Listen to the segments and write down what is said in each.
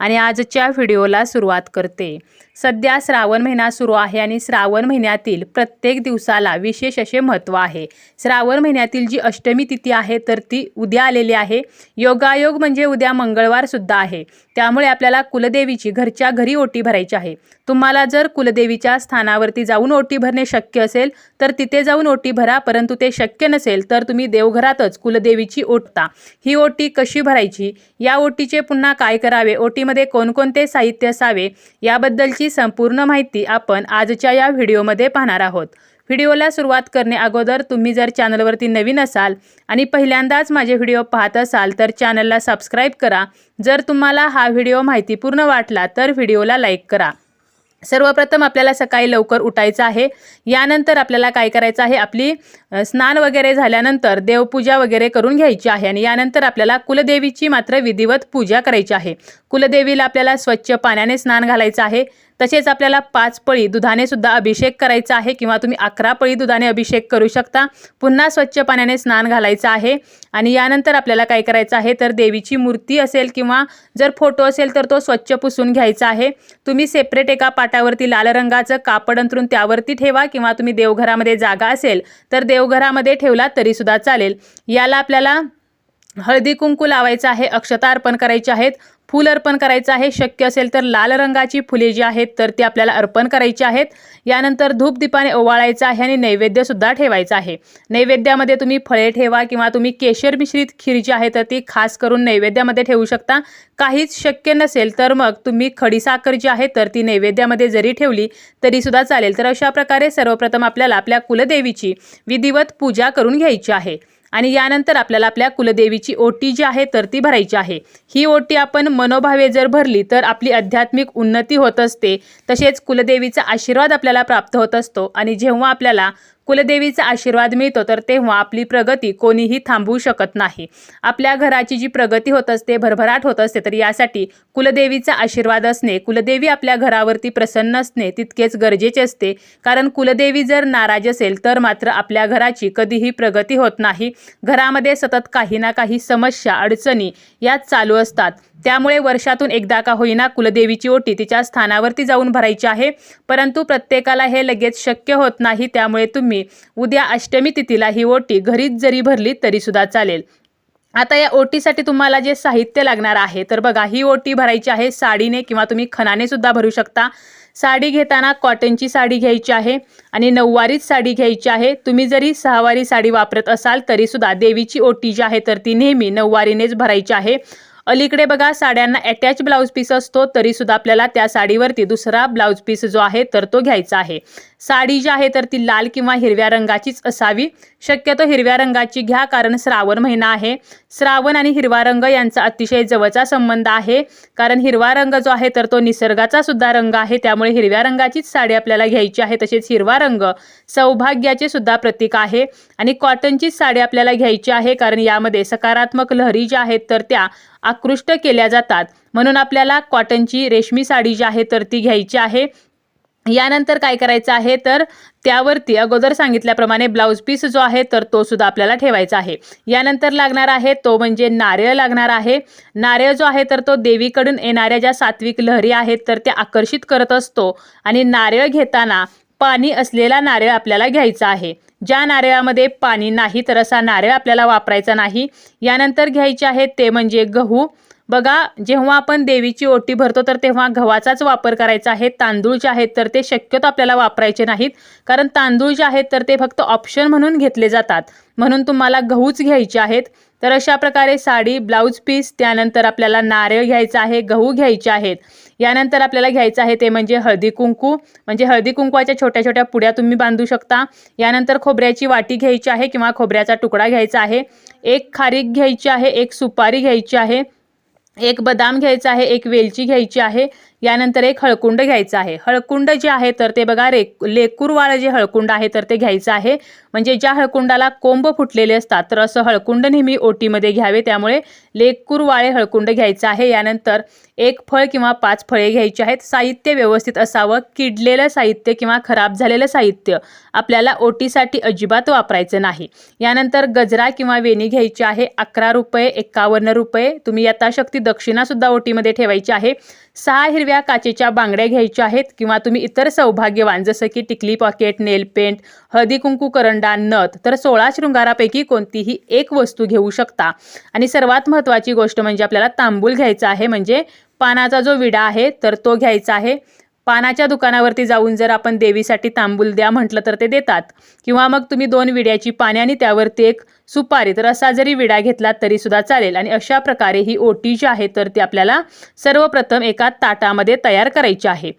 आणि आजच्या व्हिडिओला सुरुवात करते. सध्या श्रावण महिना सुरू आहे आणि श्रावण महिन्यातील प्रत्येक दिवसाला विशेष असे महत्त्व आहे. श्रावण महिन्यातील जी अष्टमी तिथी आहे तर ती उद्या आलेली आहे. योगायोग म्हणजे उद्या मंगळवारसुद्धा आहे. त्यामुळे आपल्याला कुलदेवीची घरच्या घरी ओटी भरायची आहे. तुम्हाला जर कुलदेवीच्या स्थानावरती जाऊन ओटी भरणे शक्य असेल तर तिथे जाऊन ओटी भरा परंतु ते शक्य नसेल तर तुम्ही देवघरातच कुलदेवीची ओटता ही ओटी कशी भरायची? या ओटीचे पुन्हा काय करावे? ओटी थाळीमध्ये कोणकोणते साहित्य असावे याबद्दलची संपूर्ण माहिती आपण आजच्या या व्हिडिओमध्ये पाहणार आहोत. व्हिडिओला सुरुवात करणे अगोदर तुम्ही जर चॅनलवरती नवीन असाल आणि पहिल्यांदाच माझे व्हिडिओ पाहत असाल तर चॅनलला सबस्क्राईब करा. जर तुम्हाला हा व्हिडिओ माहितीपूर्ण वाटला तर व्हिडिओला लाईक करा. सर्वप्रथम आपल्याला सकाळी लवकर उठायचं आहे. यानंतर आपल्याला काय करायचं आहे? आपली स्नान वगैरे झाल्यानंतर देवपूजा वगैरे करून घ्यायची आहे आणि यानंतर आपल्याला कुलदेवीची मात्र विधिवत पूजा करायची आहे. कुलदेवीला आपल्याला स्वच्छ पाण्याने स्नान घालायचं आहे. तसेच आपल्याला पाच पळी दुधाने सुद्धा अभिषेक करायचा आहे किंवा तुम्ही अकरा पळी दुधाने अभिषेक करू शकता. पुन्हा स्वच्छ पाण्याने स्नान घालायचं आहे. आणि यानंतर आपल्याला काय करायचं आहे? तर देवीची मूर्ती असेल किंवा जर फोटो असेल तर तो स्वच्छ पुसून घ्यायचा आहे. तुम्ही सेपरेट एका पाटावरती लाल रंगाचं कापड अंतरून त्यावरती ठेवा किंवा तुम्ही देवघरामध्ये जागा असेल तर देवघरामध्ये ठेवला तरीसुद्धा चालेल. याला आपल्याला हळदी कुंकू लावायचं आहे अक्षता अर्पण करायची आहेत. फूल अर्पण करायचं आहे. शक्य असेल तर लाल रंगाची फुले जी आहेत तर ती आपल्याला अर्पण करायची आहेत. यानंतर धूप दीपाने ओवाळायचं आहे आणि नैवेद्यसुद्धा ठेवायचं आहे. नैवेद्यामध्ये तुम्ही फळे ठेवा किंवा तुम्ही केशर मिश्रित खीर जी आहे तर ती खास करून नैवेद्यामध्ये ठेवू शकता. काहीच शक्य नसेल तर मग तुम्ही खडीसाखर जी आहे तर ती नैवेद्यामध्ये जरी ठेवली तरीसुद्धा चालेल. तर अशा प्रकारे सर्वप्रथम आपल्याला आपल्या कुलदेवीची विधिवत पूजा करून घ्यायची आहे. आणि यानंतर आपल्याला आपल्या कुलदेवीची ओटी जी आहे तर ती भरायची आहे. ही ओटी आपण मनोभावे जर भरली तर आपली आध्यात्मिक उन्नती होत असते. तसेच कुलदेवीचा आशीर्वाद आपल्याला प्राप्त होत असतो. आणि जेव्हा आपल्याला कुलदेवीचा आशीर्वाद मिळतो तर तेव्हा आपली प्रगती कोणीही थांबवू शकत नाही. आपल्या घराची जी प्रगती होत असते भरभराट होत असते तर यासाठी कुलदेवीचा आशीर्वाद असणे कुलदेवी आपल्या घरावरती प्रसन्न असणे तितकेच गरजेचे असते. कारण कुलदेवी जर नाराज असेल तर मात्र आपल्या घराची कधीही प्रगती होत नाही. घरामध्ये सतत काही ना काही समस्या अडचणी यात चालू असतात. त्यामुळे वर्षातून एकदा का होईना कुलदेवीची ओटी तिच्या स्थानावरती जाऊन भरायची आहे. परंतु प्रत्येकाला हे लगेच शक्य होत नाही त्यामुळे तुम्ही उद्या अष्टमी तिथीला ही ओटी घरीच जरी भरली तरीसुद्धा चालेल. आता या ओटीसाठी तुम्हाला जे साहित्य लागणार आहे तर बघा ही ओटी भरायची आहे साडीने किंवा तुम्ही खणाने सुद्धा भरू शकता. साडी घेताना कॉटनची साडी घ्यायची आहे आणि नऊवारीच साडी घ्यायची आहे. तुम्ही जरी सहावारी साडी वापरत असाल तरीसुद्धा देवीची ओटी जी आहे तर ती नेहमी नऊवारीनेच भरायची आहे. अलीकडे बघा साड्यांना अटॅच ब्लाऊज पीस असतो तरी सुद्धा आपल्याला त्या साडीवरती दुसरा ब्लाऊज पीस जो आहे तर तो घ्यायचा आहे. साडी जी आहे तर ती लाल किंवा हिरव्या रंगाचीच असावी. शक्यतो हिरव्या रंगाची घ्या कारण श्रावण महिना आहे. श्रावण आणि हिरवा रंग यांचा अतिशय जवळचा संबंध आहे. कारण हिरवा रंग जो आहे तर तो निसर्गाचा सुद्धा रंग आहे. त्यामुळे हिरव्या रंगाचीच साडी आपल्याला घ्यायची आहे तसेच हिरवा रंग सौभाग्याचे सुद्धा प्रतीक आहे. आणि कॉटनचीच साडी आपल्याला घ्यायची आहे कारण यामध्ये सकारात्मक लहरी ज्या आहेत तर त्या आकृष्ट केल्या जातात. म्हणून आपल्याला कॉटनची रेशमी साडी जी आहे तर ती घ्यायची आहे. यानंतर काय करायचं आहे तर त्यावरती अगोदर सांगितल्याप्रमाणे ब्लाऊज पीस जो आहे तर तो सुद्धा आपल्याला ठेवायचा आहे. यानंतर लागणार आहे तो म्हणजे नारळ लागणार आहे. नारळ जो आहे तर तो देवीकडून येणाऱ्या ज्या सात्विक लहरी आहेत तर त्या आकर्षित करत असतो. आणि नारळ घेताना पाणी असलेला नारळ आपल्याला घ्यायचा आहे. ज्या नारळामध्ये पाणी नाही तर असा नारळ आपल्याला वापरायचा नाही. यानंतर घ्यायचे आहेत ते म्हणजे गहू बघा जेव्हा आपण देवीची ओटी भरतो तर तेव्हा गव्हाचाच वापर करायचा आहे. तांदूळ जे आहेत तर ते शक्यतो आपल्याला वापरायचे नाहीत. कारण तांदूळ जे आहेत तर ते फक्त ऑप्शन म्हणून घेतले जातात. म्हणून तुम्हाला गहूच घ्यायचे आहेत. तर अशा प्रकारे साडी ब्लाऊज पीस त्यानंतर आपल्याला नारळ घ्यायचा आहे गहू घ्यायचे आहेत. यानंतर आपल्याला घ्यायचं आहे ते म्हणजे हळदी कुंकू. म्हणजे हळदी कुंकवाच्या छोट्या छोट्या पुड्या तुम्ही बांधू शकता. यानंतर खोबऱ्याची वाटी घ्यायची आहे किंवा खोबऱ्याचा तुकडा घ्यायचा आहे. एक खारीक घ्यायची आहे एक सुपारी घ्यायची आहे. एक बदाम घ्यायचा आहे एक वेलची घ्यायची आहे यानंतर एक हळकुंड घ्यायचं आहे. हळकुंड जे आहे तर ते बघा रे लेकूरवाळं जे हळकुंड आहे तर ते घ्यायचं आहे. म्हणजे ज्या हळकुंडाला कोंब फुटलेले असतात तर असं हळकुंड नेहमी ओटीमध्ये घ्यावे. त्यामुळे लेकूरवाळे हळकुंड घ्यायचं आहे. यानंतर एक फळ किंवा पाच फळे घ्यायची आहेत. साहित्य व्यवस्थित असावं. किडलेलं साहित्य किंवा खराब झालेलं साहित्य आपल्याला ओटीसाठी अजिबात वापरायचं नाही. यानंतर गजरा किंवा वेणी घ्यायची आहे. अकरा रुपये एकावन्न रुपये. तुम्ही यथाशक्ती दक्षिणासुद्धा ओटीमध्ये ठेवायची आहे. सहा हिरव्या काचेच्या बांगड्या घ्यायच्या आहेत किंवा तुम्ही इतर सौभाग्यवान जसं की टिकली पॉकेट नेल पेंट हळदी कुंकू करंडा नथ तर सोळा शृंगारापैकी कोणतीही एक वस्तू घेऊ शकता. आणि सर्वात महत्त्वाची गोष्ट म्हणजे आपल्याला तांबूल घ्यायचा आहे म्हणजे पानाचा जो विडा आहे तर तो घ्यायचा आहे. पानाच्या दुकानावरती जाऊन जर आपण देवीसाठी तांबूल द्या म्हटलं तर ते देतात. किंवा मग तुम्ही दोन विड्याची पाने आणि त्यावरती एक सुपारी तर असा जरी विडा घेतला तरी सुद्धा चालेल. आणि अशा प्रकारे ही ओटी जी आहे तर ती आपल्याला सर्वप्रथम एका ताटामध्ये तयार करायची आहे.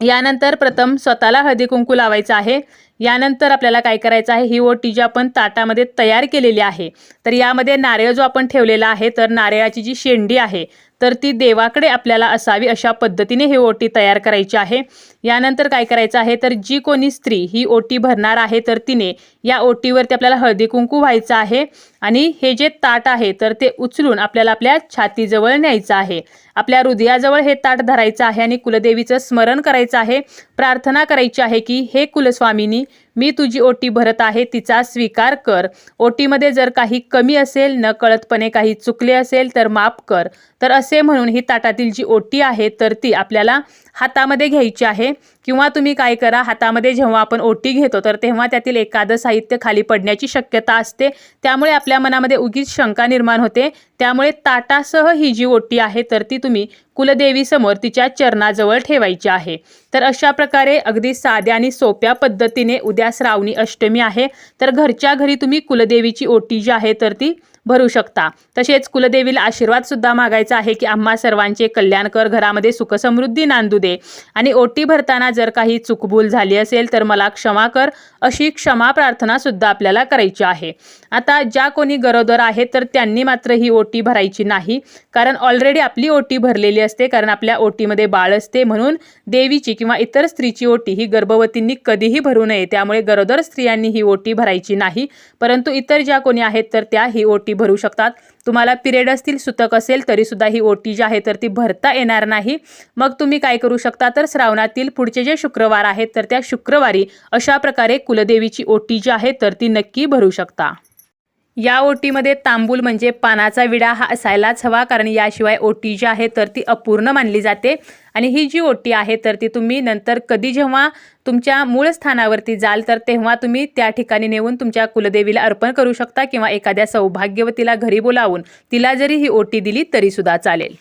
यानंतर प्रथम स्वतःला हळदी कुंकू लावायचं आहे. यानंतर आपल्याला काय करायचं आहे ही ओटी जी आपण ताटामध्ये तयार केलेली आहे. तर यामध्ये नारळ जो आपण ठेवलेला आहे तर नारळाची जी शेंडी आहे तर ती देवाकडे आपल्याला असावी अशा पद्धतीने ही ओटी तयार करायची आहे. यानंतर काय करायचं आहे? तर जी कोणी स्त्री ही ओटी भरणार आहे तर तिने या ओटीवरती आपल्याला हळदी कुंकू व्हायचं आहे आणि हे जे ताट आहे तर ते उचलून आपल्याला आपल्या छातीजवळ न्यायचं आहे. आपल्या हृदयाजवळ हे ताट धरायचं आहे आणि कुलदेवीचं स्मरण करायचं आहे. प्रार्थना करायची आहे की हे कुलस्वामिनी मी तुझी ओटी भरत आहे तिचा स्वीकार कर. ओटीमध्ये जर काही कमी असेल न कळतपणे काही चुकले असेल तर माफ कर. तर असे म्हणून ही ताटातील जी ओटी आहे तर ती आपल्याला हातामध्ये घ्यायची आहे. किंवा तुम्ही काय करा हातामध्ये जेव्हा आपण ओटी घेतो तर तेव्हा त्यातील एखादं साहित्य खाली पडण्याची शक्यता असते. त्यामुळे आपल्या मनामध्ये उगीच शंका निर्माण होते. त्यामुळे ताटासह ही जी ओटी आहे तर ती तुम्ही कुलदेवीसमोर तिच्या चरणाजवळ ठेवायची आहे. तर अशा प्रकारे अगदी साध्या आणि सोप्या पद्धतीने उद्या श्रावणी अष्टमी आहे. तर घरच्या घरी तुम्ही कुलदेवीची ओटी जी आहे तर ती भरू शकता. तसेच कुलदेवीला आशीर्वाद सुद्धा मागायचा आहे की आम्हा सर्वांचे कल्याण कर घरामध्ये सुखसमृद्धी नांदू दे. आणि ओटी भरताना जर काही चुकभूल झाली असेल तर मला क्षमा कर अशी क्षमा प्रार्थना सुद्धा आपल्याला करायची आहे. आता ज्या कोणी गरोदर आहेत तर त्यांनी मात्र ही ओटी भरायची नाही कारण ऑलरेडी आपली ओटी भरलेली असते कारण आपल्या ओटीमध्ये बाळ असते. म्हणून देवीची किंवा इतर स्त्रीची ओटी ही गर्भवतींनी कधीही भरू नये. त्यामुळे गरोदर स्त्रियांनी ही ओटी भरायची नाही. परंतु इतर ज्या कोणी आहेत तर त्या ही ओटी भरू शकतात. तुम्हाला पिरियड असतील सुतक असेल तरी सुद्धा ही ओटी जी आहे तर ती भरता येणार नाही. मग तुम्ही काय करू शकता? तर श्रावणातील पुढचे जे शुक्रवार आहेत तर त्या शुक्रवारी अशा प्रकारे कुलदेवीची ओटी जी आहे तर ती नक्की भरू शकता. या ओटीमध्ये तांबूल म्हणजे पानाचा विडा हा असायलाच हवा कारण याशिवाय ओटी जी आहे तर ती अपूर्ण मानली जाते. आणि ही जी ओटी आहे तर ती तुम्ही नंतर कधी जेव्हा तुमच्या मूळ स्थानावरती जाल तर तेव्हा तुम्ही त्या ठिकाणी नेऊन तुमच्या कुलदेवीला अर्पण करू शकता किंवा एखाद्या सौभाग्यवतीला घरी बोलावून तिला जरी ही ओटी दिली तरीसुद्धा चालेल.